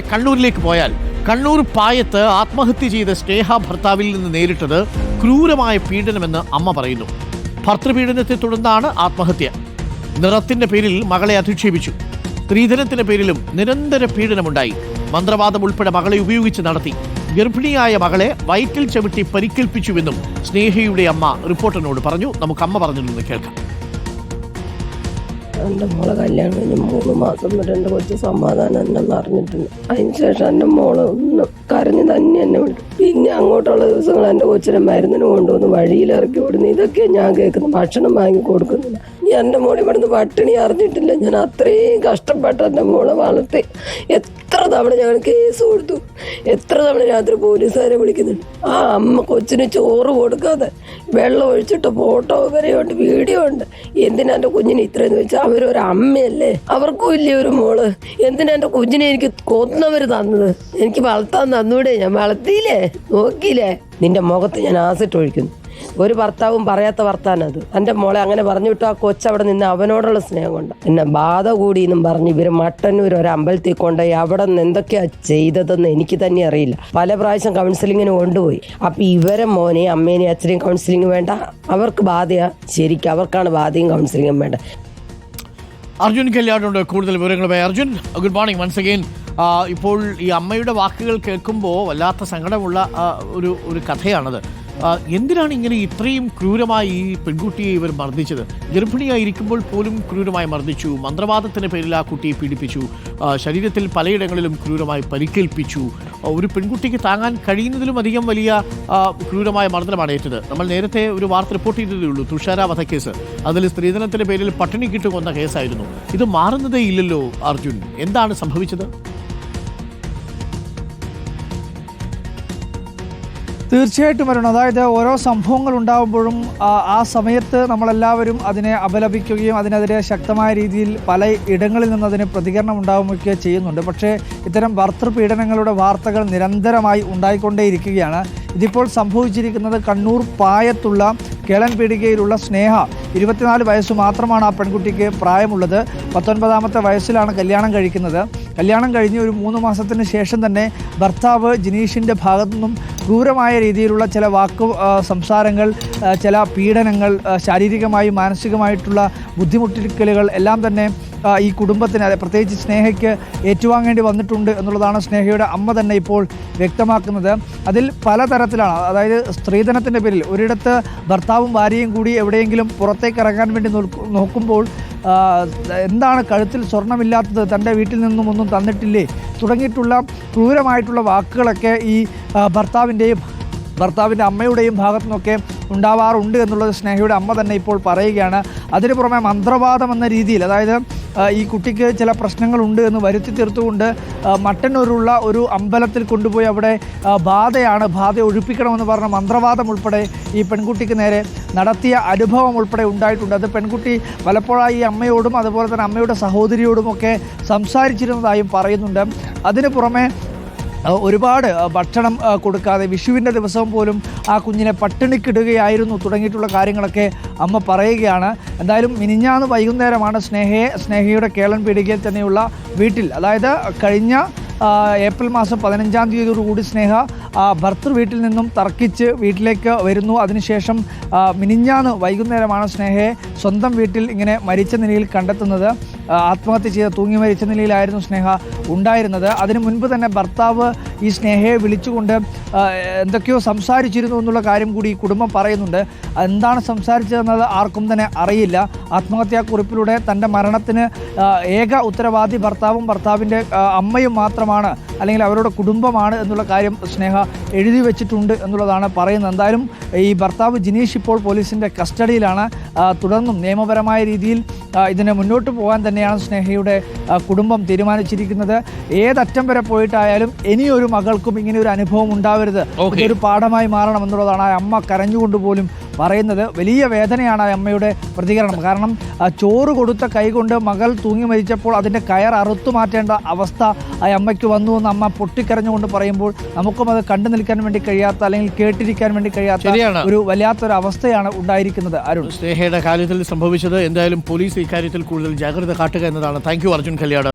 കണ്ണൂരിലേക്ക് പോയാൽ കണ്ണൂർ പായത്ത് ആത്മഹത്യ ചെയ്ത സ്നേഹ ഭർത്താവിൽ നിന്ന് നേരിട്ടത് ക്രൂരമായ പീഡനമെന്ന് അമ്മ പറയുന്നു. ഭർത്തൃപീഡനത്തെ തുടർന്നാണ് ആത്മഹത്യ. നിറത്തിന്റെ പേരിൽ മകളെ അധിക്ഷേപിച്ചു. സ്ത്രീധനത്തിന്റെ പേരിലും നിരന്തര പീഡനമുണ്ടായി. മന്ത്രവാദം ഉൾപ്പെടെ മകളെ ഉപയോഗിച്ച് നടത്തി. ഗർഭിണിയായ മകളെ വയറ്റിൽ ചവിട്ടി പരിക്കേൽപ്പിച്ചുവെന്നും സ്നേഹയുടെ അമ്മ റിപ്പോർട്ടറിനോട് പറഞ്ഞു. നമുക്ക് അമ്മ പറഞ്ഞിരുന്നു കേൾക്കാം. എന്റെ മോളെ കല്യാണം കഴിഞ്ഞ് മൂന്ന് മാസം വരെ എന്റെ കൊച്ചു സമാധാനം എന്നെ അറിഞ്ഞിട്ടുണ്ട് അതിനുശേഷം എന്റെ മോളെ ഒന്ന് കരഞ്ഞ് തന്നെ എന്നെ വിട്ടു. പിന്നെ അങ്ങോട്ടുള്ള ദിവസങ്ങൾ എന്റെ കൊച്ചിനെ മരുന്നിന് കൊണ്ടുവന്ന് വഴിയിൽ ഇറക്കി വിടുന്നു. ഇതൊക്കെ ഞാൻ കേൾക്കുന്നു ഭക്ഷണം വാങ്ങി കൊടുക്കുന്നില്ല. എന്റെ മോളെ ഇവിടുന്ന് പട്ടിണി അറിഞ്ഞിട്ടില്ല. ഞാൻ അത്രയും കഷ്ടപ്പെട്ട് എന്റെ മോളെ വളർത്തി. എത്ര തവണ ഞങ്ങൾ കേസ് കൊടുത്തു. എത്ര തവണ രാത്രി പോലീസുകാരെ വിളിക്കുന്നുണ്ട് ആ അമ്മ കൊച്ചിന് ചോറ് കൊടുക്കാതെ വെള്ളം ഒഴിച്ചിട്ട് ഫോട്ടോ വരെയുണ്ട് വീഡിയോ ഉണ്ട്. എന്തിനാ എന്റെ കുഞ്ഞിന് ഇത്രയെന്ന് വെച്ചാൽ അവരൊരു അമ്മയല്ലേ? അവർക്കും ഇല്ലേ ഒരു മോൾ. എന്തിനാ എന്റെ കുഞ്ഞിനെ എനിക്ക് കൊന്നവർ തന്നത്? എനിക്ക് വളർത്താൻ തന്നൂടെ? ഞാൻ വളർത്തിയില്ലേ? നോക്കിയില്ലേ? നിന്റെ മുഖത്ത് ഞാൻ ആസിട്ട് ഒഴിക്കുന്നു. ഒരു ഭർത്താവും പറയാത്ത വർത്താനത് എന്റെ മോളെ അങ്ങനെ പറഞ്ഞു വിട്ടു. ആ കൊച്ചവിടെ നിന്ന് അവനോടുള്ള സ്നേഹം കൊണ്ട്. എന്നെ ബാധ കൂടി എന്നും പറഞ്ഞ്. ഇവർ മട്ടന്നൂർ ഒരു അമ്പലത്തിൽ കൊണ്ടുപോയി അവിടെ നിന്ന് എന്തൊക്കെയാ ചെയ്തതെന്ന് എനിക്ക് തന്നെ അറിയില്ല. പല പ്രാവശ്യം കൗൺസിലിങ്ങിന് കൊണ്ടുപോയി. അപ്പം ഇവരെ മോനെ അമ്മേനെയും അച്ഛനെയും കൗൺസിലിംഗ് വേണ്ട. അവർക്ക് ബാധയാ. ശരിക്കും അവർക്കാണ് ബാധയും കൗൺസിലിങ്ങും വേണ്ട അർജുൻ കല്യാണുണ്ട്. കൂടുതൽ വിവരങ്ങളുമായി Arjun. Good morning once again ഇപ്പോൾ ഈ അമ്മയുടെ വാക്കുകൾ കേൾക്കുമ്പോൾ വല്ലാത്ത സങ്കടമുള്ള ഒരു ഒരു കഥയാണത്. എന്തിനാണ് ഇങ്ങനെ ഇത്രയും ക്രൂരമായി ഈ പെൺകുട്ടിയെ ഇവർ മർദ്ദിച്ചത്? ഗർഭിണിയായിരിക്കുമ്പോൾ പോലും ക്രൂരമായി മർദ്ദിച്ചു മന്ത്രവാദത്തിന്റെ പേരിൽ ആ കുട്ടിയെ പീഡിപ്പിച്ചു ശരീരത്തിൽ പലയിടങ്ങളിലും ക്രൂരമായി പരിക്കേൽപ്പിച്ചു. ഒരു പെൺകുട്ടിക്ക് താങ്ങാൻ കഴിയുന്നതിലും അധികം വലിയ ക്രൂരമായ മർദ്ദനമാണ് ഏറ്റത്. നമ്മൾ നേരത്തെ ഒരു വാർത്ത റിപ്പോർട്ട് ചെയ്തതേ ഉള്ളൂ തുഷാര വധക്കേസ്. അതിൽ സ്ത്രീധനത്തിന്റെ പേരിൽ പട്ടിണി കിട്ടുകൊന്ന കേസായിരുന്നു. ഇത് മാറുന്നതേ ഇല്ലല്ലോ അർജുൻ. എന്താണ് സംഭവിച്ചത്? തീർച്ചയായിട്ടും വരണം അതായത് ഓരോ സംഭവങ്ങൾ ഉണ്ടാകുമ്പോഴും ആ, സമയത്ത് നമ്മളെല്ലാവരും അതിനെ അപലപിക്കുകയും അതിനെതിരെ ശക്തമായ രീതിയിൽ പല ഇടങ്ങളിൽ നിന്ന് അതിന് പ്രതികരണം ഉണ്ടാവുകയൊക്കെ ചെയ്യുന്നുണ്ട്. പക്ഷേ ഇത്തരം ഭർത്തൃപീഡനങ്ങളുടെ വാർത്തകൾ നിരന്തരമായി ഉണ്ടായിക്കൊണ്ടേയിരിക്കുകയാണ്. ഇതിപ്പോൾ സംഭവിച്ചിരിക്കുന്നത് കണ്ണൂർ പായത്തുള്ള കേളൻ പീടികയിലുള്ള സ്നേഹ. ഇരുപത്തിനാല് വയസ്സ് മാത്രമാണ് ആ പെൺകുട്ടിക്ക് പ്രായമുള്ളത്. പത്തൊൻപതാമത്തെ വയസ്സിലാണ് കല്യാണം കഴിക്കുന്നത്. കല്യാണം കഴിഞ്ഞ് ഒരു മൂന്ന് മാസത്തിന് ശേഷം തന്നെ ഭർത്താവ് ജിനീഷിന്റെ ഭാഗത്തു നിന്നും ക്രൂരമായ രീതിയിലുള്ള ചില വാക്ക് സംസാരങ്ങൾ ചില പീഡനങ്ങൾ ശാരീരികമായി മാനസികമായിട്ടുള്ള ബുദ്ധിമുട്ടിക്കലുകൾ എല്ലാം തന്നെ ഈ കുടുംബത്തിന് അതെ പ്രത്യേകിച്ച് സ്നേഹയ്ക്ക് ഏറ്റുവാങ്ങേണ്ടി വന്നിട്ടുണ്ട് എന്നുള്ളതാണ് സ്നേഹയുടെ അമ്മ തന്നെ ഇപ്പോൾ വ്യക്തമാക്കുന്നത്. അതിൽ പലതരത്തിലാണ് അതായത് സ്ത്രീധനത്തിന്റെ പേരിൽ ഒരിടത്ത് ഭർത്താവും ഭാര്യയും കൂടി എവിടെയെങ്കിലും പുറത്തേക്ക് ഇറങ്ങാൻ വേണ്ടി നോക്കുമ്പോൾ എന്താണ് കഴുത്തിൽ സ്വർണമില്ലാത്തത് തന്റെ വീട്ടിൽ നിന്നും ഒന്നും തന്നിട്ടില്ലേ? തുടങ്ങിയിട്ടുള്ള ക്രൂരമായിട്ടുള്ള വാക്കുകളൊക്കെ ഈ ഭർത്താവിന്റെയും ഭർത്താവിന്റെ അമ്മയുടെയും ഭാഗത്തു നിന്നൊക്കെ ഉണ്ടാവാറുണ്ട് എന്നുള്ളത് സ്നേഹയുടെ അമ്മ തന്നെ ഇപ്പോൾ പറയുകയാണ്. അതിന് പുറമെ മന്ത്രവാദം എന്ന രീതിയിൽ അതായത് ഈ കുട്ടിക്ക് ചില പ്രശ്നങ്ങളുണ്ട് എന്ന് വരുത്തി തീർത്തുകൊണ്ട് മട്ടന്നൂരുള്ള ഒരു അമ്പലത്തിൽ കൊണ്ടുപോയി അവിടെ ബാധയാണ് ബാധ ഒഴിപ്പിക്കണമെന്ന് പറഞ്ഞ മന്ത്രവാദം ഉൾപ്പെടെ ഈ പെൺകുട്ടിക്ക് നേരെ നടത്തിയ അനുഭവം ഉൾപ്പെടെ ഉണ്ടായിട്ടുണ്ട്. അത് പെൺകുട്ടി പലപ്പോഴായി ഈ അമ്മയോടും അതുപോലെ തന്നെ അമ്മയുടെ സഹോദരിയോടുമൊക്കെ സംസാരിച്ചിരുന്നതായും പറയുന്നുണ്ട്. അതിന് പുറമെ ഒരുപാട് ഭക്ഷണം കൊടുക്കാതെ വിഷുവിന്റെ ദിവസം പോലും ആ കുഞ്ഞിനെ പട്ടിണിക്കിടുകയായിരുന്നു തുടങ്ങിയിട്ടുള്ള കാര്യങ്ങളൊക്കെ അമ്മ പറയുകയാണ്. എന്തായാലും മിനിഞ്ഞാന്ന് വൈകുന്നേരമാണ് സ്നേഹയെ സ്നേഹയുടെ കേളൻ പീടികയിൽ തന്നെയുള്ള വീട്ടിൽ അതായത് കഴിഞ്ഞ ഏപ്രിൽ മാസം പതിനഞ്ചാം തീയതിയോടുകൂടി സ്നേഹ ഭർത്തൃ വീട്ടിൽ നിന്നും തർക്കിച്ച് വീട്ടിലേക്ക് വരുന്നു. അതിനുശേഷം മിനിഞ്ഞാന്ന് വൈകുന്നേരമാണ് സ്നേഹയെ സ്വന്തം വീട്ടിൽ ഇങ്ങനെ മരിച്ച നിലയിൽ കണ്ടെത്തുന്നത്. ആത്മഹത്യ ചെയ്ത തൂങ്ങി മരിച്ച നിലയിലായിരുന്നു സ്നേഹ ഉണ്ടായിരുന്നത്. അതിനു മുൻപ് തന്നെ ഭർത്താവ് ഈ സ്നേഹയെ വിളിച്ചുകൊണ്ട് എന്തൊക്കെയോ സംസാരിച്ചിരുന്നു എന്നുള്ള കാര്യം കൂടി ഈ കുടുംബം പറയുന്നുണ്ട്. എന്താണ് സംസാരിച്ചതെന്നത് ആർക്കും തന്നെ അറിയില്ല. ആത്മഹത്യാക്കുറിപ്പിലൂടെ തന്റെ മരണത്തിന് ഏക ഉത്തരവാദി ഭർത്താവും ഭർത്താവിന്റെ അമ്മയും മാത്രമാണ് അല്ലെങ്കിൽ അവരുടെ കുടുംബമാണ് എന്നുള്ള കാര്യം സ്നേഹ എഴുതി വെച്ചിട്ടുണ്ട് എന്നുള്ളതാണ് പറയുന്നത്. എന്തായാലും ഈ ഭർത്താവ് ജിനീഷ് ഇപ്പോൾ പോലീസിന്റെ കസ്റ്റഡിയിലാണ്. തുടർന്നും നിയമപരമായ രീതിയിൽ ഇതിനെ മുന്നോട്ട് പോകാൻ തന്നെയാണ് സ്നേഹയുടെ കുടുംബം തീരുമാനിച്ചിരിക്കുന്നത്. ഏതറ്റം വരെ പോയിട്ടായാലും ഇനിയൊരു മകൾക്കും ഇങ്ങനെ ഒരു അനുഭവം ഉണ്ടാവരുത്. ഒരു പാഠമായി മാറണം എന്നുള്ളതാണ് ആ അമ്മ കരഞ്ഞുകൊണ്ട് പോലും പറയുന്നത് വലിയ വേദനയാണ് ആ അമ്മയുടെ പ്രതികരണം. കാരണം ചോറ് കൊടുത്ത കൈകൊണ്ട് മകൾ തൂങ്ങി മരിച്ചപ്പോൾ അതിന്റെ കയർ അറുത്തു മാറ്റേണ്ട അവസ്ഥ ആ അമ്മയ്ക്ക് വന്നു എന്ന് അമ്മ പൊട്ടിക്കരഞ്ഞുകൊണ്ട് പറയുമ്പോൾ നമുക്കും അത് കണ്ടു നിൽക്കാൻ വേണ്ടി കഴിയാത്ത അല്ലെങ്കിൽ കേട്ടിരിക്കാൻ വേണ്ടി കഴിയാത്ത ഒരു വല്ലാത്തൊരു അവസ്ഥയാണ് ഉണ്ടായിരിക്കുന്നത് അരുൺ. സ്നേഹയുടെ കാര്യത്തിൽ സംഭവിച്ചത് എന്തായാലും പോലീസ് ഇക്കാര്യത്തിൽ കൂടുതൽ ജാഗ്രത കാട്ടുക എന്നതാണ്. Thank you Arjun Kalliad